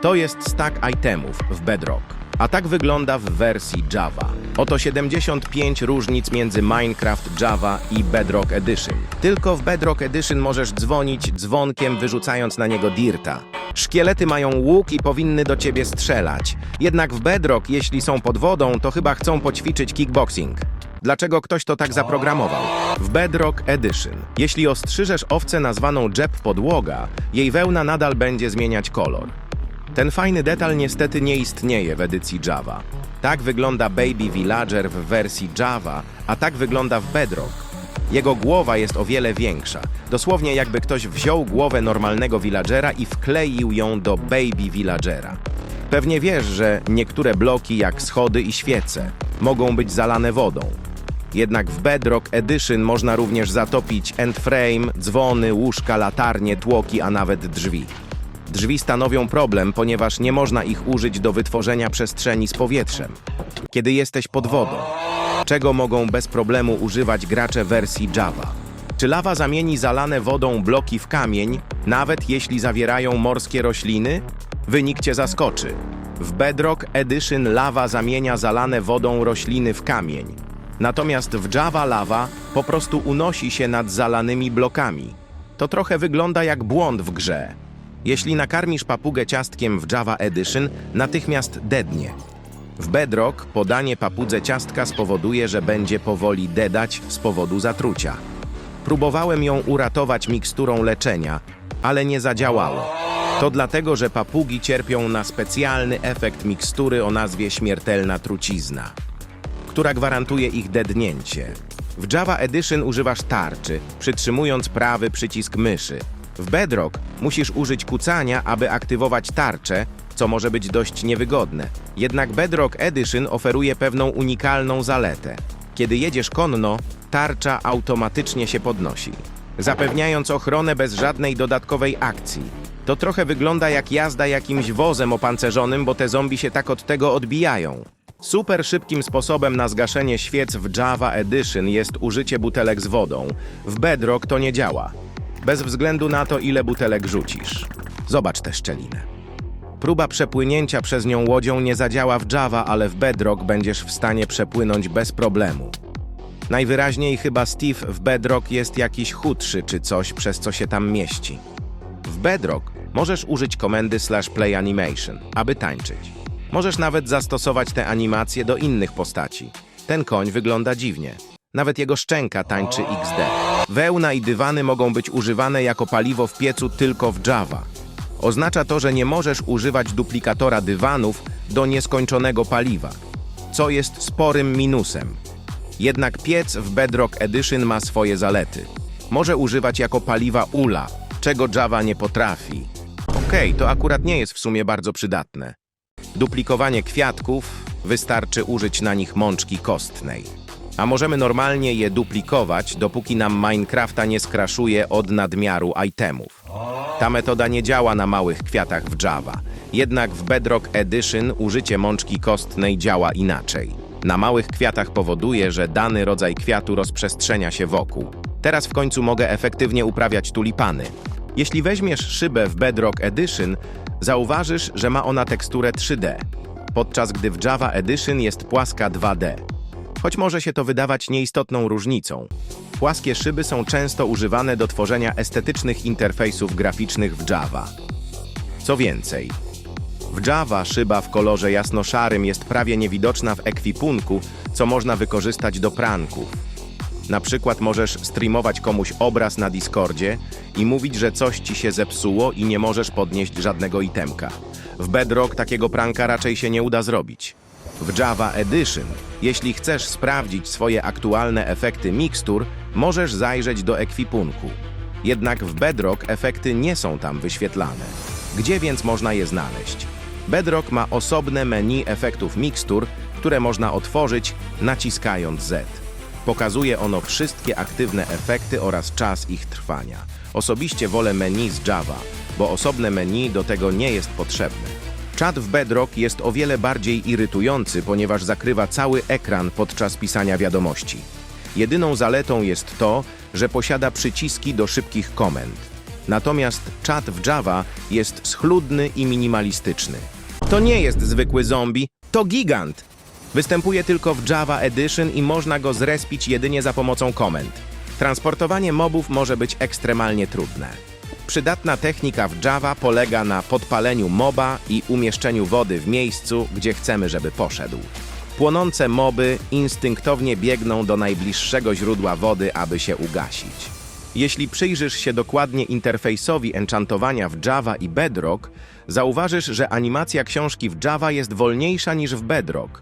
To jest stack itemów w Bedrock. A tak wygląda w wersji Java. Oto 75 różnic między Minecraft Java i Bedrock Edition. Tylko w Bedrock Edition możesz dzwonić dzwonkiem, wyrzucając na niego dirta. Szkielety mają łuk i powinny do ciebie strzelać. Jednak w Bedrock, jeśli są pod wodą, to chyba chcą poćwiczyć kickboxing. Dlaczego ktoś to tak zaprogramował? W Bedrock Edition. Jeśli ostrzyżesz owcę nazwaną Jeb Podłoga, jej wełna nadal będzie zmieniać kolor. Ten fajny detal niestety nie istnieje w edycji Java. Tak wygląda Baby Villager w wersji Java, a tak wygląda w Bedrock. Jego głowa jest o wiele większa. Dosłownie jakby ktoś wziął głowę normalnego villagera i wkleił ją do Baby Villagera. Pewnie wiesz, że niektóre bloki, jak schody i świece, mogą być zalane wodą. Jednak w Bedrock Edition można również zatopić endframe, dzwony, łóżka, latarnie, tłoki, a nawet drzwi. Drzwi stanowią problem, ponieważ nie można ich użyć do wytworzenia przestrzeni z powietrzem. Kiedy jesteś pod wodą, czego mogą bez problemu używać gracze wersji Java? Czy lawa zamieni zalane wodą bloki w kamień, nawet jeśli zawierają morskie rośliny? Wynik cię zaskoczy. W Bedrock Edition lawa zamienia zalane wodą rośliny w kamień. Natomiast w Java lawa po prostu unosi się nad zalanymi blokami. To trochę wygląda jak błąd w grze. Jeśli nakarmisz papugę ciastkiem w Java Edition, natychmiast dednie. W Bedrock podanie papudze ciastka spowoduje, że będzie powoli dedać z powodu zatrucia. Próbowałem ją uratować miksturą leczenia, ale nie zadziałało. To dlatego, że papugi cierpią na specjalny efekt mikstury o nazwie śmiertelna trucizna, która gwarantuje ich dednięcie. W Java Edition używasz tarczy, przytrzymując prawy przycisk myszy. W Bedrock musisz użyć kucania, aby aktywować tarczę, co może być dość niewygodne. Jednak Bedrock Edition oferuje pewną unikalną zaletę. Kiedy jedziesz konno, tarcza automatycznie się podnosi, zapewniając ochronę bez żadnej dodatkowej akcji. To trochę wygląda jak jazda jakimś wozem opancerzonym, bo te zombie się tak od tego odbijają. Super szybkim sposobem na zgaszenie świec w Java Edition jest użycie butelek z wodą. W Bedrock to nie działa. Bez względu na to, ile butelek rzucisz. Zobacz tę szczelinę. Próba przepłynięcia przez nią łodzią nie zadziała w Java, ale w Bedrock będziesz w stanie przepłynąć bez problemu. Najwyraźniej chyba Steve w Bedrock jest jakiś chudszy czy coś, przez co się tam mieści. W Bedrock możesz użyć komendy slash play animation, aby tańczyć. Możesz nawet zastosować te animacje do innych postaci. Ten koń wygląda dziwnie. Nawet jego szczęka tańczy XD. Wełna i dywany mogą być używane jako paliwo w piecu tylko w Java. Oznacza to, że nie możesz używać duplikatora dywanów do nieskończonego paliwa, co jest sporym minusem. Jednak piec w Bedrock Edition ma swoje zalety. Może używać jako paliwa ula, czego Java nie potrafi. Okej, to akurat nie jest w sumie bardzo przydatne. Duplikowanie kwiatków wystarczy użyć na nich mączki kostnej. A możemy normalnie je duplikować, dopóki nam Minecrafta nie skraszuje od nadmiaru itemów. Ta metoda nie działa na małych kwiatach w Java. Jednak w Bedrock Edition użycie mączki kostnej działa inaczej. Na małych kwiatach powoduje, że dany rodzaj kwiatu rozprzestrzenia się wokół. Teraz w końcu mogę efektywnie uprawiać tulipany. Jeśli weźmiesz szybę w Bedrock Edition, zauważysz, że ma ona teksturę 3D, podczas gdy w Java Edition jest płaska 2D. Choć może się to wydawać nieistotną różnicą. Płaskie szyby są często używane do tworzenia estetycznych interfejsów graficznych w Java. Co więcej, w Java szyba w kolorze jasno-szarym jest prawie niewidoczna w ekwipunku, co można wykorzystać do pranków. Na przykład możesz streamować komuś obraz na Discordzie i mówić, że coś ci się zepsuło i nie możesz podnieść żadnego itemka. W Bedrock takiego pranka raczej się nie uda zrobić. W Java Edition, jeśli chcesz sprawdzić swoje aktualne efekty mikstur, możesz zajrzeć do ekwipunku. Jednak w Bedrock efekty nie są tam wyświetlane. Gdzie więc można je znaleźć? Bedrock ma osobne menu efektów mikstur, które można otworzyć naciskając Z. Pokazuje ono wszystkie aktywne efekty oraz czas ich trwania. Osobiście wolę menu z Java, bo osobne menu do tego nie jest potrzebne. Czat w Bedrock jest o wiele bardziej irytujący, ponieważ zakrywa cały ekran podczas pisania wiadomości. Jedyną zaletą jest to, że posiada przyciski do szybkich komend. Natomiast czat w Java jest schludny i minimalistyczny. To nie jest zwykły zombie, to gigant. Występuje tylko w Java Edition i można go zrespić jedynie za pomocą komend. Transportowanie mobów może być ekstremalnie trudne. Przydatna technika w Java polega na podpaleniu moba i umieszczeniu wody w miejscu, gdzie chcemy, żeby poszedł. Płonące moby instynktownie biegną do najbliższego źródła wody, aby się ugasić. Jeśli przyjrzysz się dokładnie interfejsowi enchantowania w Java i Bedrock, zauważysz, że animacja książki w Java jest wolniejsza niż w Bedrock.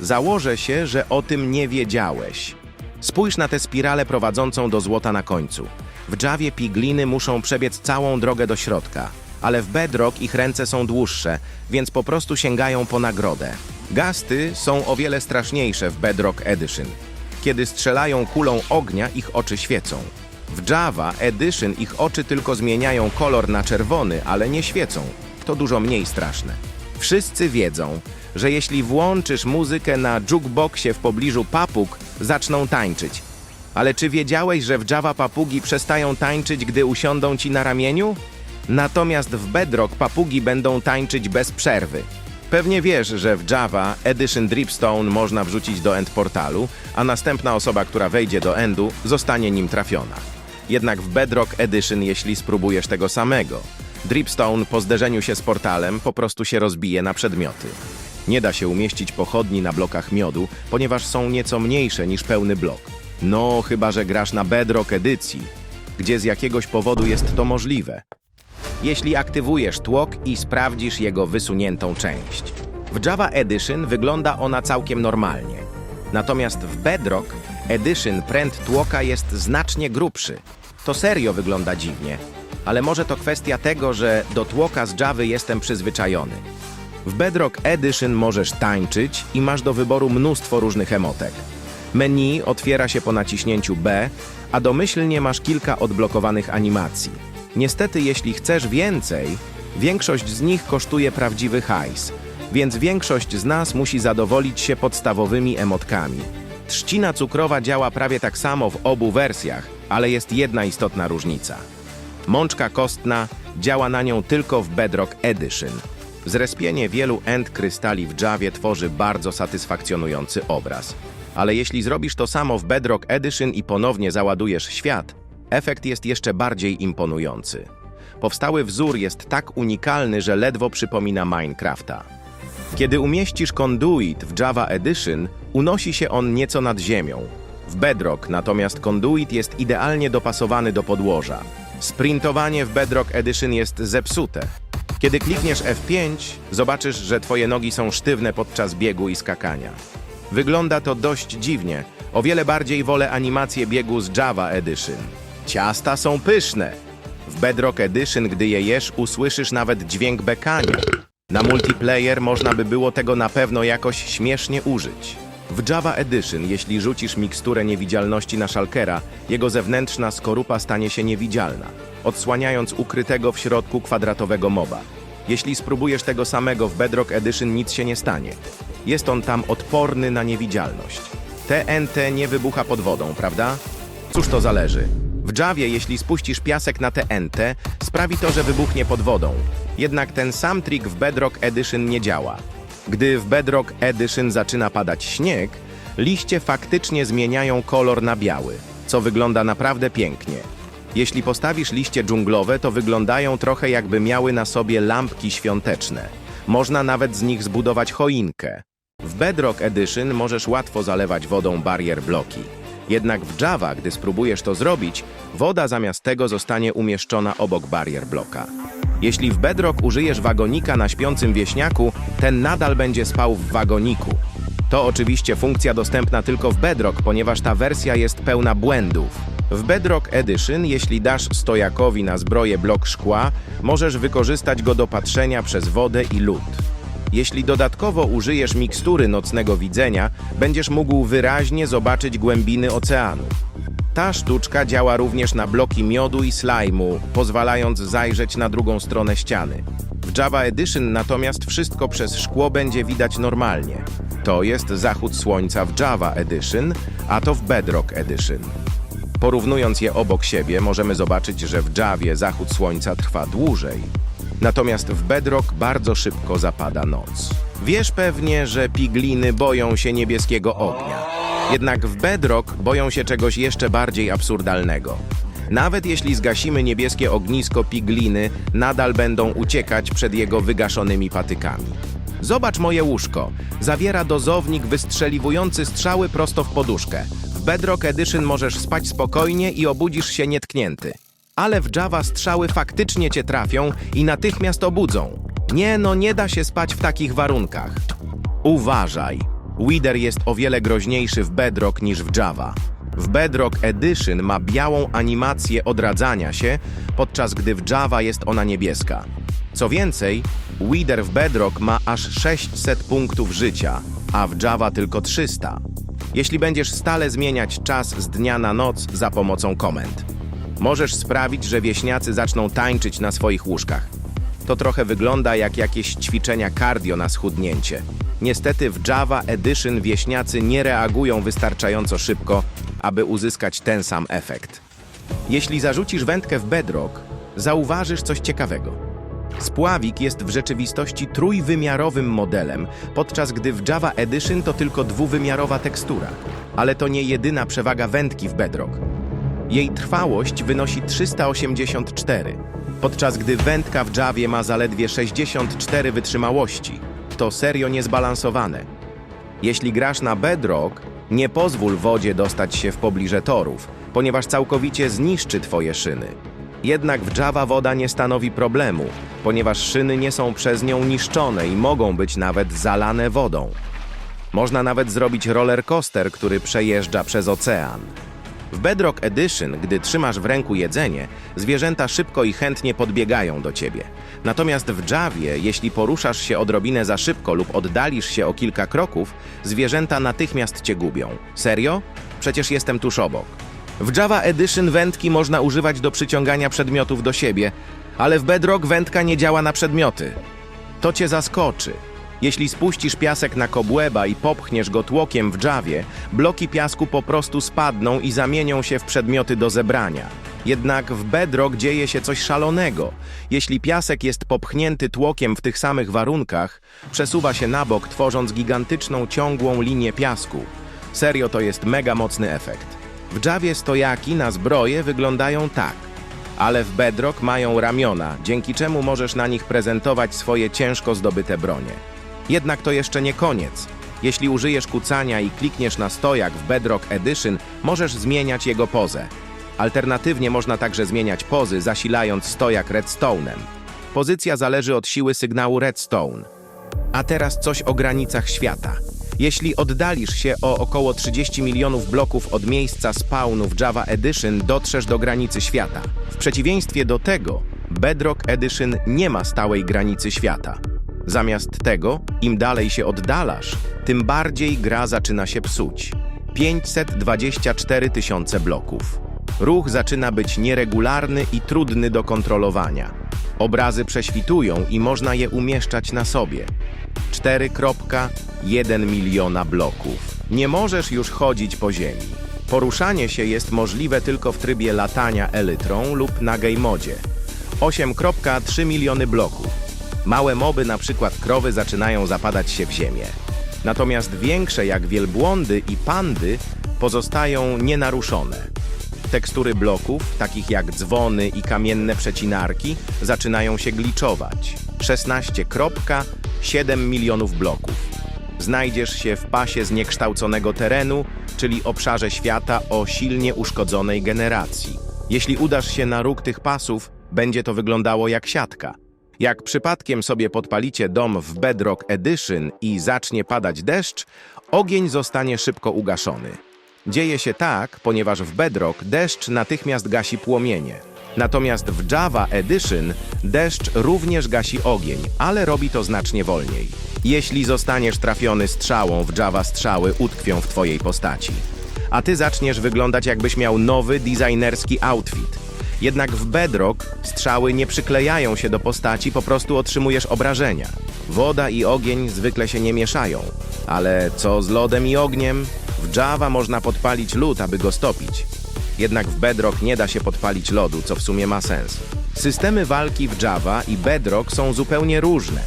Założę się, że o tym nie wiedziałeś. Spójrz na tę spiralę prowadzącą do złota na końcu. W Javie pigliny muszą przebiec całą drogę do środka, ale w Bedrock ich ręce są dłuższe, więc po prostu sięgają po nagrodę. Gasty są o wiele straszniejsze w Bedrock Edition. Kiedy strzelają kulą ognia, ich oczy świecą. W Java Edition ich oczy tylko zmieniają kolor na czerwony, ale nie świecą. To dużo mniej straszne. Wszyscy wiedzą, że jeśli włączysz muzykę na jukeboxie w pobliżu papug, zaczną tańczyć. Ale czy wiedziałeś, że w Java papugi przestają tańczyć, gdy usiądą ci na ramieniu? Natomiast w Bedrock papugi będą tańczyć bez przerwy. Pewnie wiesz, że w Java Edition Dripstone można wrzucić do end portalu, a następna osoba, która wejdzie do endu, zostanie nim trafiona. Jednak w Bedrock Edition, jeśli spróbujesz tego samego, Dripstone po zderzeniu się z portalem po prostu się rozbije na przedmioty. Nie da się umieścić pochodni na blokach miodu, ponieważ są nieco mniejsze niż pełny blok. No, chyba że grasz na Bedrock edycji, gdzie z jakiegoś powodu jest to możliwe. Jeśli aktywujesz tłok i sprawdzisz jego wysuniętą część. W Java Edition wygląda ona całkiem normalnie. Natomiast w Bedrock Edition pręt tłoka jest znacznie grubszy. To serio wygląda dziwnie, ale może to kwestia tego, że do tłoka z Javy jestem przyzwyczajony. W Bedrock Edition możesz tańczyć i masz do wyboru mnóstwo różnych emotek. Menu otwiera się po naciśnięciu B, a domyślnie masz kilka odblokowanych animacji. Niestety, jeśli chcesz więcej, większość z nich kosztuje prawdziwy hajs, więc większość z nas musi zadowolić się podstawowymi emotkami. Trzcina cukrowa działa prawie tak samo w obu wersjach, ale jest jedna istotna różnica. Mączka kostna działa na nią tylko w Bedrock Edition. Zrespienie wielu end krystali w Javie tworzy bardzo satysfakcjonujący obraz. Ale jeśli zrobisz to samo w Bedrock Edition i ponownie załadujesz świat, efekt jest jeszcze bardziej imponujący. Powstały wzór jest tak unikalny, że ledwo przypomina Minecrafta. Kiedy umieścisz conduit w Java Edition, unosi się on nieco nad ziemią. W Bedrock natomiast conduit jest idealnie dopasowany do podłoża. Sprintowanie w Bedrock Edition jest zepsute. Kiedy klikniesz F5, zobaczysz, że twoje nogi są sztywne podczas biegu i skakania. Wygląda to dość dziwnie. O wiele bardziej wolę animację biegu z Java Edition. Ciasta są pyszne. W Bedrock Edition, gdy je jesz, usłyszysz nawet dźwięk bekania. Na multiplayer można by było tego na pewno jakoś śmiesznie użyć. W Java Edition, jeśli rzucisz miksturę niewidzialności na szalkera, jego zewnętrzna skorupa stanie się niewidzialna, odsłaniając ukrytego w środku kwadratowego moba. Jeśli spróbujesz tego samego w Bedrock Edition, nic się nie stanie. Jest on tam odporny na niewidzialność. TNT nie wybucha pod wodą, prawda? Cóż to zależy. W Javie, jeśli spuścisz piasek na TNT, sprawi to, że wybuchnie pod wodą. Jednak ten sam trik w Bedrock Edition nie działa. Gdy w Bedrock Edition zaczyna padać śnieg, liście faktycznie zmieniają kolor na biały, co wygląda naprawdę pięknie. Jeśli postawisz liście dżunglowe, to wyglądają trochę jakby miały na sobie lampki świąteczne. Można nawet z nich zbudować choinkę. W Bedrock Edition możesz łatwo zalewać wodą barier bloki. Jednak w Java, gdy spróbujesz to zrobić, woda zamiast tego zostanie umieszczona obok barier bloka. Jeśli w Bedrock użyjesz wagonika na śpiącym wieśniaku, ten nadal będzie spał w wagoniku. To oczywiście funkcja dostępna tylko w Bedrock, ponieważ ta wersja jest pełna błędów. W Bedrock Edition, jeśli dasz stojakowi na zbroję blok szkła, możesz wykorzystać go do patrzenia przez wodę i lód. Jeśli dodatkowo użyjesz mikstury nocnego widzenia, będziesz mógł wyraźnie zobaczyć głębiny oceanu. Ta sztuczka działa również na bloki miodu i slajmu, pozwalając zajrzeć na drugą stronę ściany. W Java Edition natomiast wszystko przez szkło będzie widać normalnie. To jest zachód słońca w Java Edition, a to w Bedrock Edition. Porównując je obok siebie, możemy zobaczyć, że w Javie zachód słońca trwa dłużej. Natomiast w Bedrock bardzo szybko zapada noc. Wiesz pewnie, że pigliny boją się niebieskiego ognia. Jednak w Bedrock boją się czegoś jeszcze bardziej absurdalnego. Nawet jeśli zgasimy niebieskie ognisko pigliny, nadal będą uciekać przed jego wygaszonymi patykami. Zobacz moje łóżko. Zawiera dozownik wystrzeliwujący strzały prosto w poduszkę. W Bedrock Edition możesz spać spokojnie i obudzisz się nietknięty. Ale w Java strzały faktycznie cię trafią i natychmiast obudzą. Nie, no nie da się spać w takich warunkach. Uważaj. Wither jest o wiele groźniejszy w Bedrock niż w Java. W Bedrock Edition ma białą animację odradzania się, podczas gdy w Java jest ona niebieska. Co więcej, Wither w Bedrock ma aż 600 punktów życia, a w Java tylko 300. Jeśli będziesz stale zmieniać czas z dnia na noc za pomocą komend. Możesz sprawić, że wieśniacy zaczną tańczyć na swoich łóżkach. To trochę wygląda jak jakieś ćwiczenia cardio na schudnięcie. Niestety w Java Edition wieśniacy nie reagują wystarczająco szybko, aby uzyskać ten sam efekt. Jeśli zarzucisz wędkę w Bedrock, zauważysz coś ciekawego. Spławik jest w rzeczywistości trójwymiarowym modelem, podczas gdy w Java Edition to tylko dwuwymiarowa tekstura. Ale to nie jedyna przewaga wędki w Bedrock. Jej trwałość wynosi 384, podczas gdy wędka w Javie ma zaledwie 64 wytrzymałości. To serio niezbalansowane. Jeśli grasz na Bedrock, nie pozwól wodzie dostać się w pobliże torów, ponieważ całkowicie zniszczy twoje szyny. Jednak w Java woda nie stanowi problemu, ponieważ szyny nie są przez nią niszczone i mogą być nawet zalane wodą. Można nawet zrobić roller coaster, który przejeżdża przez ocean. W Bedrock Edition, gdy trzymasz w ręku jedzenie, zwierzęta szybko i chętnie podbiegają do ciebie. Natomiast w Javie, jeśli poruszasz się odrobinę za szybko lub oddalisz się o kilka kroków, zwierzęta natychmiast cię gubią. Serio? Przecież jestem tuż obok. W Java Edition wędki można używać do przyciągania przedmiotów do siebie, ale w Bedrock wędka nie działa na przedmioty. To cię zaskoczy. Jeśli spuścisz piasek na kobłęba i popchniesz go tłokiem w Javie, bloki piasku po prostu spadną i zamienią się w przedmioty do zebrania. Jednak w Bedrock dzieje się coś szalonego. Jeśli piasek jest popchnięty tłokiem w tych samych warunkach, przesuwa się na bok, tworząc gigantyczną ciągłą linię piasku. Serio to jest mega mocny efekt. W Javie stojaki na zbroje wyglądają tak ale w Bedrock mają ramiona, dzięki czemu możesz na nich prezentować swoje ciężko zdobyte bronie. Jednak to jeszcze nie koniec. Jeśli użyjesz kucania i klikniesz na stojak w Bedrock Edition, możesz zmieniać jego pozę. Alternatywnie można także zmieniać pozy, zasilając stojak redstone'em. Pozycja zależy od siły sygnału redstone. A teraz coś o granicach świata. Jeśli oddalisz się o około 30 milionów bloków od miejsca spawnu w Java Edition, dotrzesz do granicy świata. W przeciwieństwie do tego, Bedrock Edition nie ma stałej granicy świata. Zamiast tego, im dalej się oddalasz, tym bardziej gra zaczyna się psuć. 524 tysiące bloków. Ruch zaczyna być nieregularny i trudny do kontrolowania. Obrazy prześwitują i można je umieszczać na sobie. 4,1 miliona bloków. Nie możesz już chodzić po ziemi. Poruszanie się jest możliwe tylko w trybie latania elytrą lub na game modzie. 8,3 miliony bloków. Małe moby, na przykład krowy, zaczynają zapadać się w ziemię. Natomiast większe, jak wielbłądy i pandy, pozostają nienaruszone. Tekstury bloków, takich jak dzwony i kamienne przecinarki, zaczynają się gliczować. 16,7 milionów bloków. Znajdziesz się w pasie zniekształconego terenu, czyli obszarze świata o silnie uszkodzonej generacji. Jeśli udasz się na róg tych pasów, będzie to wyglądało jak siatka. Jak przypadkiem sobie podpalicie dom w Bedrock Edition i zacznie padać deszcz, ogień zostanie szybko ugaszony. Dzieje się tak, ponieważ w Bedrock deszcz natychmiast gasi płomienie. Natomiast w Java Edition deszcz również gasi ogień, ale robi to znacznie wolniej. Jeśli zostaniesz trafiony strzałą w Java strzały utkwią w twojej postaci. A ty zaczniesz wyglądać jakbyś miał nowy designerski outfit. Jednak w Bedrock strzały nie przyklejają się do postaci, po prostu otrzymujesz obrażenia. Woda i ogień zwykle się nie mieszają. Ale co z lodem i ogniem? W Java można podpalić lód, aby go stopić. Jednak w Bedrock nie da się podpalić lodu, co w sumie ma sens. Systemy walki w Java i Bedrock są zupełnie różne.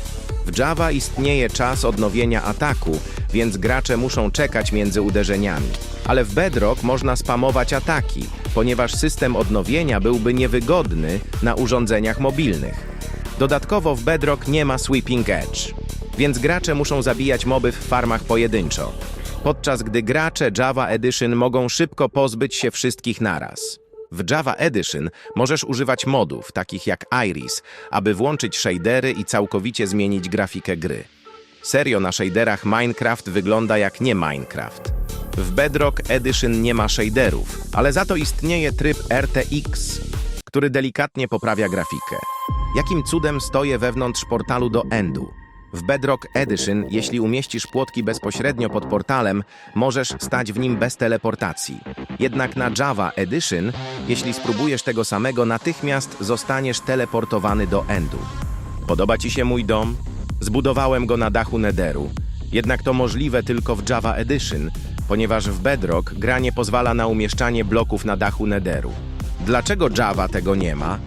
W Java istnieje czas odnowienia ataku, więc gracze muszą czekać między uderzeniami. Ale w Bedrock można spamować ataki, ponieważ system odnowienia byłby niewygodny na urządzeniach mobilnych. Dodatkowo w Bedrock nie ma Sweeping Edge, więc gracze muszą zabijać moby w farmach pojedynczo, podczas gdy gracze Java Edition mogą szybko pozbyć się wszystkich naraz. W Java Edition możesz używać modów, takich jak Iris, aby włączyć shadery i całkowicie zmienić grafikę gry. Serio na shaderach Minecraft wygląda jak nie Minecraft. W Bedrock Edition nie ma shaderów, ale za to istnieje tryb RTX, który delikatnie poprawia grafikę. Jakim cudem stoję wewnątrz portalu do Endu? W Bedrock Edition, jeśli umieścisz płotki bezpośrednio pod portalem, możesz stać w nim bez teleportacji. Jednak na Java Edition, jeśli spróbujesz tego samego, natychmiast zostaniesz teleportowany do Endu. Podoba Ci się mój dom? Zbudowałem go na dachu Netheru. Jednak to możliwe tylko w Java Edition, ponieważ w Bedrock gra nie pozwala na umieszczanie bloków na dachu Netheru. Dlaczego Java tego nie ma?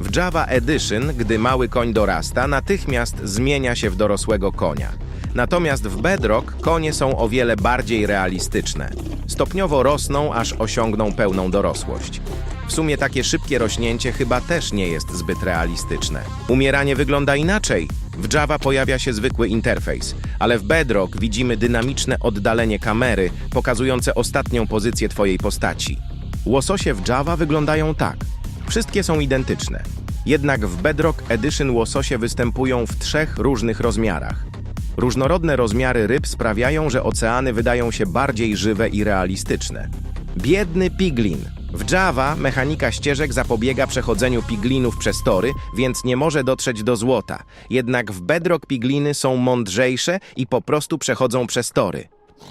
W Java Edition, gdy mały koń dorasta, natychmiast zmienia się w dorosłego konia. Natomiast w Bedrock konie są o wiele bardziej realistyczne. Stopniowo rosną, aż osiągną pełną dorosłość. W sumie takie szybkie rośnięcie chyba też nie jest zbyt realistyczne. Umieranie wygląda inaczej. W Java pojawia się zwykły interfejs, ale w Bedrock widzimy dynamiczne oddalenie kamery pokazujące ostatnią pozycję Twojej postaci. Łososie w Java wyglądają tak. Wszystkie są identyczne. Jednak w Bedrock Edition łososie występują w trzech różnych rozmiarach. Różnorodne rozmiary ryb sprawiają, że oceany wydają się bardziej żywe i realistyczne. Biedny piglin. W Java mechanika ścieżek zapobiega przechodzeniu piglinów przez tory, więc nie może dotrzeć do złota. Jednak w Bedrock pigliny są mądrzejsze i po prostu przechodzą przez tory.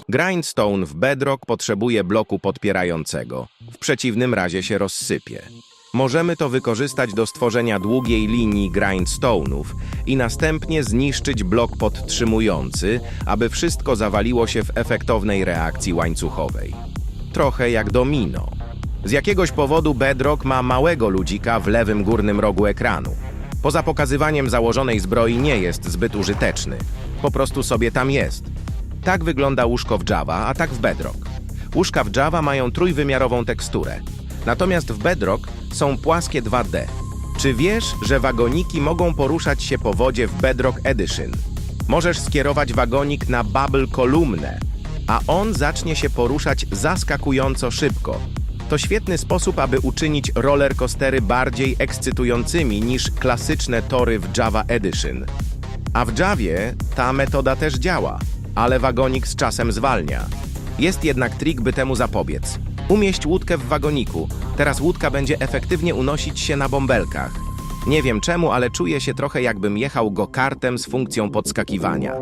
Grindstone w Bedrock potrzebuje bloku podpierającego. W przeciwnym razie się rozsypie. Możemy to wykorzystać do stworzenia długiej linii grindstone'ów i następnie zniszczyć blok podtrzymujący, aby wszystko zawaliło się w efektownej reakcji łańcuchowej. Trochę jak domino. Z jakiegoś powodu Bedrock ma małego ludzika w lewym górnym rogu ekranu. Poza pokazywaniem założonej zbroi nie jest zbyt użyteczny. Po prostu sobie tam jest. Tak wygląda łóżko w Java, a tak w Bedrock. Łóżka w Java mają trójwymiarową teksturę. Natomiast w Bedrock są płaskie 2D. Czy wiesz, że wagoniki mogą poruszać się po wodzie w Bedrock Edition? Możesz skierować wagonik na bubble kolumnę, a on zacznie się poruszać zaskakująco szybko. To świetny sposób, aby uczynić roller coastery bardziej ekscytującymi niż klasyczne tory w Java Edition. A w Javie ta metoda też działa, ale wagonik z czasem zwalnia. Jest jednak trik, by temu zapobiec. Umieść łódkę w wagoniku. Teraz łódka będzie efektywnie unosić się na bąbelkach. Nie wiem czemu, ale czuję się trochę jakbym jechał go kartem z funkcją podskakiwania.